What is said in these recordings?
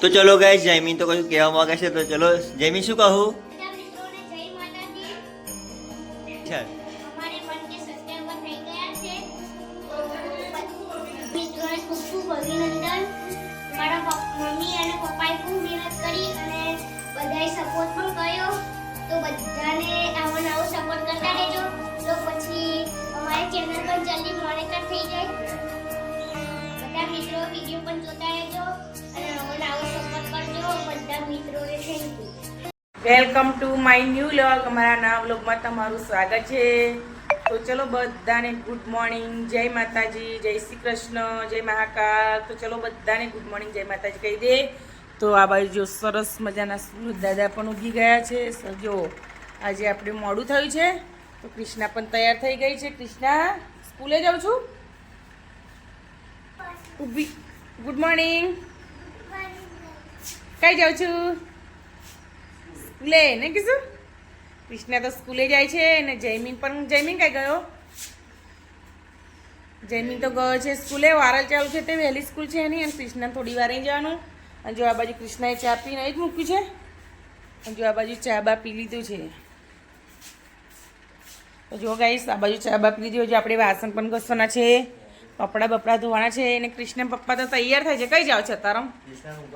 તો ચલો ગાય જયમી તો કશું કહેવા માંગે છે તો ચલો જયમી શું કહું? ચેનલ પણ જલ્દી મોનિટર થઈ જાય. બધા મિત્રો વીડિયો પણ જોતા બધા મિત્રોને thank you welcome to my new vlog અમારા નવા વ્લોગમાં તમારું સ્વાગત છે. તો ચલો બધાને ગુડ મોર્નિંગ જય માતાજી જય શ્રી કૃષ્ણ જય મહાકાલ. તો ચલો બધાને ગુડ મોર્નિંગ જય માતાજી કહી દે. તો આ બાજુ જો સરસ મજાના સુરત દાદા પણ ઉગી ગયા છે. જો આજે આપણે મોડું થયું છે. તો કૃષ્ણા પણ તૈયાર થઈ ગઈ છે. કૃષ્ણા સ્કૂલે જાઉં છું? ઊભી. ગુડ મોર્નિંગ કઈ જાઉં છું? સ્કૂલે ને કીધું? કૃષ્ણા તો સ્કૂલે જાય છે અને જયમીન પણ જયમીન કઈ ગયો? જયમીન તો ગયો છે સ્કૂલે, વારલ ચાલુ છે તે વહેલી સ્કૂલ છે એની, અને કૃષ્ણા થોડી વારે જવાનું. અને જો આ બાજુ કૃષ્ણાએ ચા પીને એ જ મૂક્યું છે. અને જો આ બાજુ ચા બા પી લીધું છે. જો ગાઈસ આ બાજુ ચા બા પી લીધી જો આપણે વાસણ પણ ઘસવાના છે, કપડાં બપડા ધોવાના છે, અને કૃષ્ણ પપ્પા તો તૈયાર થાય છે. કઈ જાઓ છો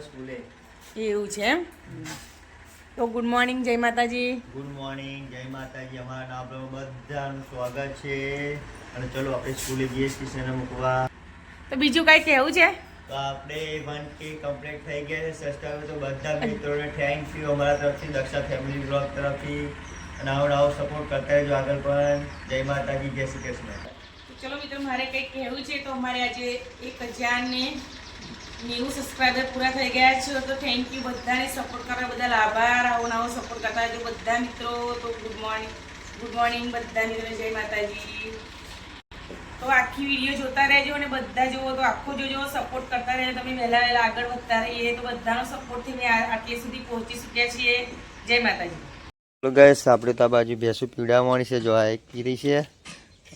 સ્કૂલે. એવું છે એમ? તો ગુડ મોર્નિંગ જય માતાજી. ગુડ મોર્નિંગ જય માતાજી. અમારા નામ બધાનું સ્વાગત છે. અને ચલો આપણે સ્કૂલે જઈએ કૃષ્ણને મૂકવા? તો બીજું કઈ કહેવું છે? તો આપણે વન કે કમ્પ્લીટ થઈ ગયા છે સસ્તા તો બધા મિત્રોને થેન્ક યુ અમારા તરફથી દક્ષા ફેમિલી બ્લોગ તરફથી. અને આવો નવો સપોર્ટ કરતા રહેજો આગળ પણ. જય માતાજી જય શ્રી કૃષ્ણ. ચલો મિત્રો મારે કંઈક કહેવું છે તો અમારે આજે એક હજાર ને નેવું સબસ્ક્રાઈબર પૂરા થઈ ગયા છે, તો થેન્ક યુ બધાને સપોર્ટ કરવા બદલ આભાર. આવો નવો સપોર્ટ કરતા રહેજો બધા મિત્રો. તો ગુડ મોર્નિંગ ગુડ મોર્નિંગ બધા મિત્રો, જય માતાજી. તો આખી વીડિયો જોતા રહેજો અને બધા જુઓ, તો આખો જોજો સપોર્ટ કરતા રહેજો. તમે વહેલા વહેલા આગળ વધતા રહીએ, તો બધાનો સપોર્ટથી મેં આટલી સુધી પહોંચી શક્યા છીએ. જય માતાજી. તો ગેસ આપણે તો આ બાજુ ભેંસું પીવડાવવાની છે, જો આ એક પીરી છે.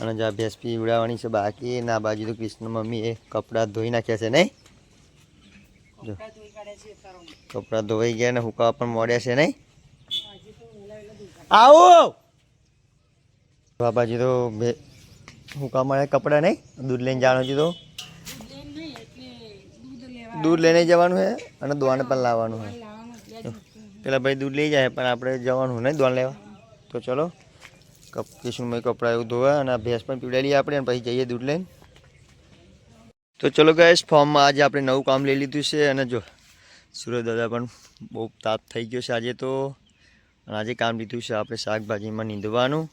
અને જો આ ભેંસ પીવડાવવાની છે બાકી, ના બાજુ તો કૃષ્ણ મમ્મીએ કપડાં ધોઈ નાખ્યા છે, નહીં? કપડાં ધોવાઈ ગયા ને હુકા પણ મોડ્યા છે નહીં? આવો! બાબાજી તો હુકા મળે કપડાં નહીં? દૂધ લઈને જવાનું છે તો? દૂધ લઈને જવાનું છે અને દોણ પણ લાવવાનું છે પેલા ભાઈ દૂધ લઈ જાય પણ આપણે જવાનું નહીં દોણ લેવા. તો ચલો કિશનભાઈ કપડાં એવું ધોવા અને ભેંસ પણ પીવડાવી આપણે અને પછી જઈએ દૂધ લઈને. તો ચલો ગાઈશ ફોર્મમાં આજે આપણે નવું કામ લઈ લીધું છે અને જો સુરત દાદા પણ બહુ તાપ થઈ ગયો છે આજે તો. અને આજે કામ લીધું છે આપણે શાકભાજીમાં નીંદવાનું.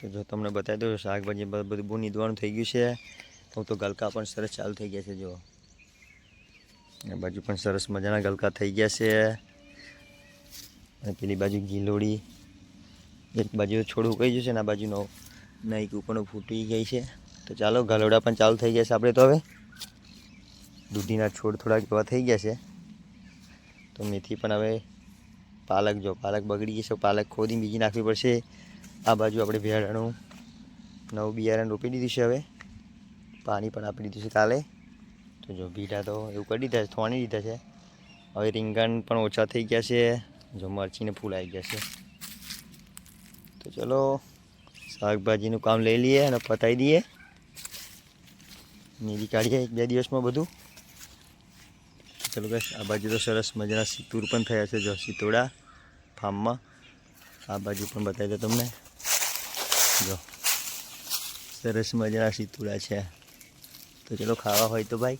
તો જો તમને બતાવી દઉં, શાકભાજી બધું બહુ નીંદવાનું થઈ ગયું છે. હું તો ગલકા પણ સરસ ચાલુ થઈ ગયા છે, જો. આ બાજુ પણ સરસ મજાના ગલકા થઈ ગયા છે. અને પેલી બાજુ ગીલોડી એક બાજુ છોડું કહી જશે ને આ બાજુ નવ નાઈક ઉપરનો ફૂટી ગઈ છે. તો ચાલો ગલોડા પણ ચાલુ થઈ ગયા છે આપણે તો હવે. દૂધીના છોડ થોડાક એવા થઈ ગયા છે. તો મેથી પણ હવે પાલક, જો પાલક બગડી ગઈ છે પાલક ખોદી બીજી નાખવી પડશે. આ બાજુ આપણે ભેળાનું નવું બિયારણ રોપી દીધું છે હવે. પાણી પણ આપી દીધું છે કાલે. તો જો ભીડા તો એવું કરી દીધા છે, થોણી દીધા છે. હવે રીંગણ પણ ઓછા થઈ ગયા છે. જો મરચીને ફૂલ આવી ગયા છે. તો ચલો, શાકભાજીનું કામ લઈ લઈએ અને પતાવી દઈએ. નીરી કાઢીએ એક બે દિવસમાં બધું. ચલો બસ આ બાજુ તો સરસ મજાના સિતુર પણ થયા છે જો સિતોડા ફાર્મમાં. આ બાજુ પણ બતાવી દો તમને. જો સરસ મજાના સિતુડા છે. તો ચલો ખાવા હોય તો ભાઈ.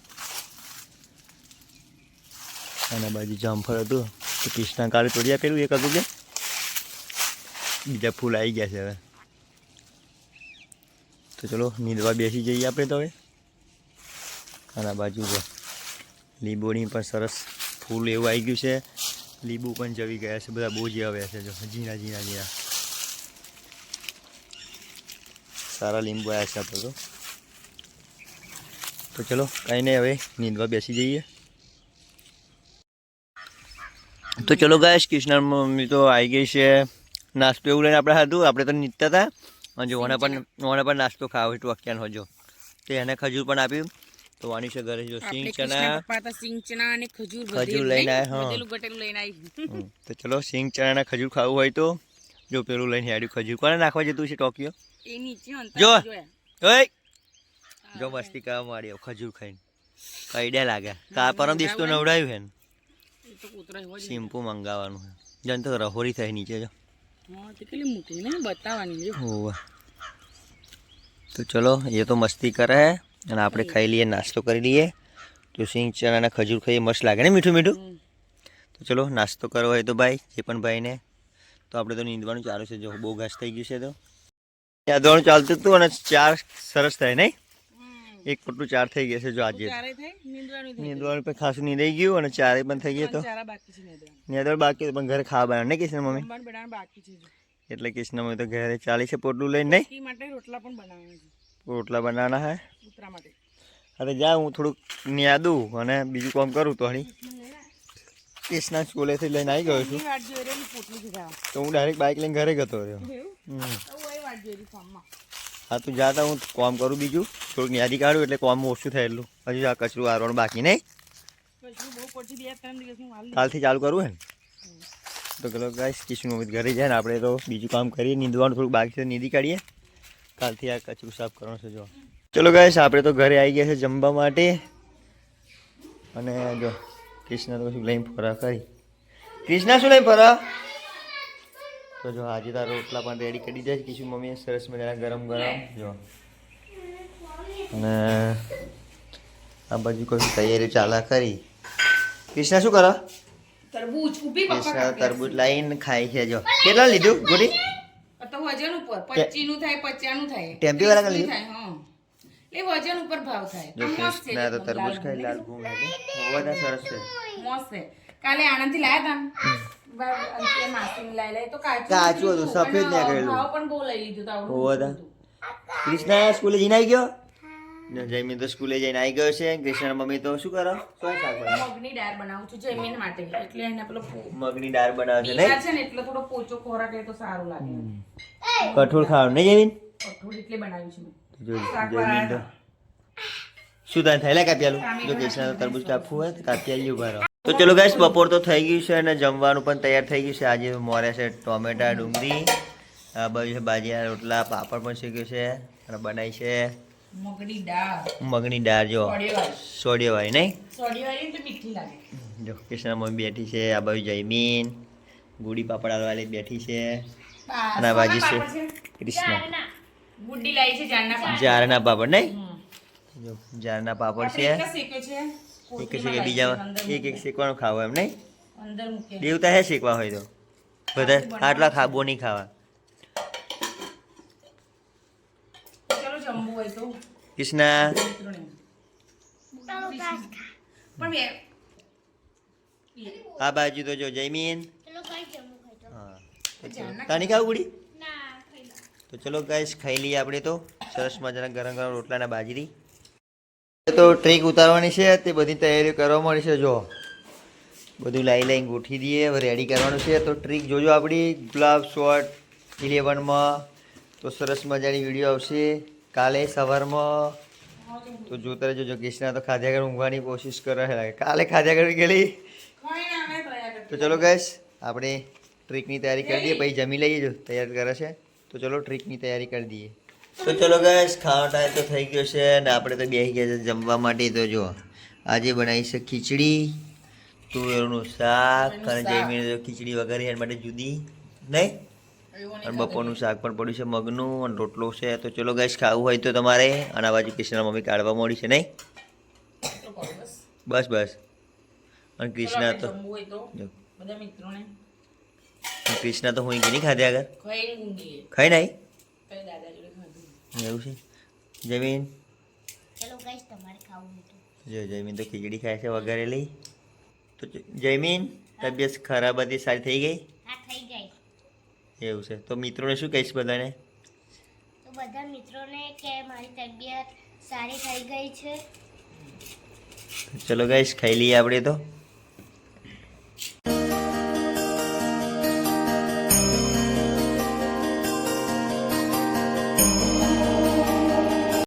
આના બાજુ જામફળ હતું. તો કૃષ્ણા કાલે તોડી આપેલું એક હતું કે બીજા ફૂલ આવી ગયા છે હવે. તો ચલો નીંદવા બેસી જઈએ આપણે તો હવે. આના બાજુ જો લીંબોની પણ સરસ ફૂલ એવું આવી ગયું છે. લીંબુ પણ જવી ગયા છે બધા બહુ જ આવ્યા છે. જો ઝીણા ઝીણા ઝીણા. સારા લીંબુ આવ્યા છે આપણે તો. તો ચલો કાંઈ નહીં હવે નીંદવા બેસી જઈએ. તો ચલો ગાય કૃષ્ણ મમ્મી તો આવી ગઈ છે નાસ્તો એવું લઈને આપણે હતું આપણે તો નીતતા હતા. અને જો ઓને પણ ઓને પણ નાસ્તો ખાવો તો અખ્યાન હોજો તો એને ખજૂર પણ આપ્યું. તો વાની છે ઘરે જો સિંગ ચણા પપ્પા તો સિંગ ચના અને ખજૂર ખજૂર લઈને? આયા, હા. ગટેલું લઈને આવી તો ચલો સિંગ ચણાના ખજૂર ખાવું હોય તો જો પેલું લઈને આડ્યું ખજૂર. કોને નાખવા જતું છે ટોકિયો એ નીચે જો. ઓય! જો મસ્તી કરવા માંડ્યો ખજૂર ખાઈને. કઈડે લાગે કા પરમ દિવસ તો નવડાવ્યું હે ને. શેમ્પુ મંગાવવાનું હે જન તો રહોરી થાય નીચે જો. હા તે કેટલી મોટી ને બતાવવાની જો તો ચલો એ તો મસ્તી કરે. હે અને આપણે ખાઈ લઈએ નાસ્તો કરી લઈએ. તો સિંગ ચણાના ખજૂર ખાઈએ મસ્ત લાગે ને મીઠું મીઠું. તો ચલો નાસ્તો કરવો હોય તો ભાઈ જે પણ ભાઈને. તો આપણે તો નીંદવાનું ચાલુ છે જો બહુ ઘાસ થઈ ગયું છે તો. યાદવાનું ચાલતું હતું અને ચાર સરસ થાય નહીં? એક પોટલું ચાર થઈ ગયા છે જો આજે. નીંદવાનું પણ ખાસું નીંદાઈ ગયું અને ચારે પણ થઈ ગયા તો. નીંદવાનું. બાકી પણ ઘરે ખાવા બનાવ નહીં કિશન મમ્મી? એટલે કિશન મમ્મી તો ઘરે ચાલી છે પોટલું લઈને નહીં? માટે રોટલા પણ બનાવે છે. રોટલા બનાવવાના હે? અરે જા હું થોડુંક ન્યાદું અને બીજું કામ કરું તો હણી કૃષ્ણા સ્કૂલેથી લઈને આવી ગયો છું. તો હું ડાયરેક્ટ બાઇક લઈને ઘરે ગતો રહ્યો. હા તું જાતા હું કામ કરું બીજું. થોડુંક ન્યાદી કાઢું એટલે કામ ઓછું થયેલું. હજુ આ કચરું આરવાનું બાકી નહીં. કાલથી ચાલુ કરવું હે ને? તો ચલો ગાઈસ કિશન ઘરે જાય ને આપણે તો બીજું કામ કરીએ. નીંદવાનું થોડુંક બાકી છે નીંદી કાઢીએ. કાલથી આ કચરું સાફ કરવાનું છે જો. ચલો ગાઈસ આપણે તો ઘરે આવી ગયા છે જમવા માટે. અને જો કૃષ્ણ તો શું લઈને ફરા કરી કૃષ્ણ શું લઈને ફરા? તો જો આજે તારા રોટલા પણ રેડી કરી છે. કિશન મમ્મીએ સરસ મજાના ગરમ ગરમ જો. અને આ બાજુ કોઈ તૈયારી ચાલા કરી કૃષ્ણ શું કરો? તરબૂચ ઊભી કૃષ્ણ તરબૂચ લાવીને ખાય છે જો. કેટલા લીધું ગોરી? તો વજન ઉપર પચીનું થાય પચાનું થાય. ટેમ્પી વાળા થાય હા. એટલે વજન ઉપર ભાવ થાય. મસ્ત છે તો તરબૂચ ખાઈ લાલ ઘૂમ લાગે. સરસ છે. મસ્ત છે. કાલે આણંદથી લાયા તા ને? માસીને લાઈ લાઈ. તો કાચું કાચું હતું, સફેદ ને નીકળેલું. ભાવ પણ બહુ લઈ લીધું તો આવડું હોવા કૃષ્ણ સ્કૂલે આવી ગયો? જયમીન તો સ્કૂલે જઈને આવી ગયો છે. કૃષ્ણ મમ્મી તો શું કરો? શું શાક બનાવે મગની દાળ બનાવું છું જયમીન માટે. એટલે એને પેલો મગની દાળ બનાવે છે નહીં? છે ને એટલે થોડો પોચો ખોરાક એ તો સારું લાગે. કઠોળ ખાવાનું નહીં જયમીન? કઠોળ એટલે બનાવ્યું છે જયમીન તો શું તારે થયેલા કાપી આલું જો કૃષ્ણ તરબૂચ કાપવું હોય તો કાપી આલી ઊભા તો ચલો ગાઈસ બપોર તો થઈ ગયું છે અને જમવાનું પણ તૈયાર થઈ ગયું છે. આજે મોરે છે ટોમેટા ડુંગળી આ બાજુ છે બાજીયા રોટલા પાપડ પણ શીખ્યું છે અને બનાવી છે. મગની દાળ. મગની દાળ જો. સોડિયાવાળી. નહીં? સોડિયાવાળી તો મીઠી લાગે. જો કૃષ્ણ મમ્મી બેઠી છે આ બાજુ જયમીન ગુડી પાપડ આલવાલી બેઠી છે. અને આ બાજુ છે. કૃષ્ણ. ગુડી લાવી છે જારના પાપડ. જારના પાપડ નહીં? જો જારના પાપડ છે. એક લાવી બીજા એક એક. શેકવાનું ખાવું એમ નહીં? અંદર મૂકે. દેવતા હે શેકવા હોય તો. બધા આટલા ખાબો નહીં ખાવા ચલો જમવું હોય તો કૃષ્ણ. આ બાજુ તો જો જયમીન ચલો કઈ જમવું ખાઈ તો હા તાની ખાવ ગુડી? ના ખાઈ લો તો ચલો ગાઈસ ખાઈ લઈએ આપણે તો. સરસ મજાના ગરમ ગરમ રોટલાના બાજરી. તો ટ્રીક ઉતારવાની છે તે બધી તૈયારીઓ કરવા મળી છે જો. બધું લાઈ લાઈને ગોઠવી દઈએ હવે રેડી કરવાનું છે. તો ટ્રીક જોજો આપણી ગુલાબ શોર્ટ ઇલેવનમાં તો સરસ મજાની વીડિયો આવશે. કાલે સવારમાં તું જોતા રહેજો જો કૃષ્ણા તો ખાધ્યા ઊંઘવાની કોશિશ કરે છે લાગે. કાલે ખાધ્યા આગળ ગયેલી? તો. ચલો ગેસ આપણે ટ્રીકની તૈયારી કરી દઈએ પછી જમી લઈએ જો તૈયાર કરે છે. તો ચલો ટ્રીકની તૈયારી કરી દઈએ. તો ચલો ગેસ ખાવા ટાઈમ તો થઈ ગયો છે ને આપણે તો બેસી ગયા છે જમવા માટે તો જો આજે બનાવી છે ખીચડી તુવેરનું શાક અને જમીને ખીચડી વગેરે એના માટે જુદી નહીં? અને બપોરનું શાક પણ પડ્યું છે મગનું અને રોટલો છે. તો ચલો ગેસ ખાવું હોય તો તમારે. અને આ બાજુ કૃષ્ણ મમ્મી કાઢવા મળી છે નહીં? બસ. બસ અને કૃષ્ણ તો કૃષ્ણ તો. હું નહીં ખાધે આગળ? ખાઈ નહીં? એવું છે? જમીન? ચલો ગાઈસ તમારે ખાવું હોય તો. જો જમીન તો ખીચડી ખાય છે વઘારેલી. તો જમીન? તબિયત ખરાબ હતી સારી થઈ ગઈ? થઈ ગઈ. એવું છે. તો મિત્રોને શું કહીશ બધાને? તો બધા મિત્રોને કે મારી તબિયત સારી થઈ ગઈ છે? ચલો ગાઈશ ખાઈ લઈએ આપણે તો.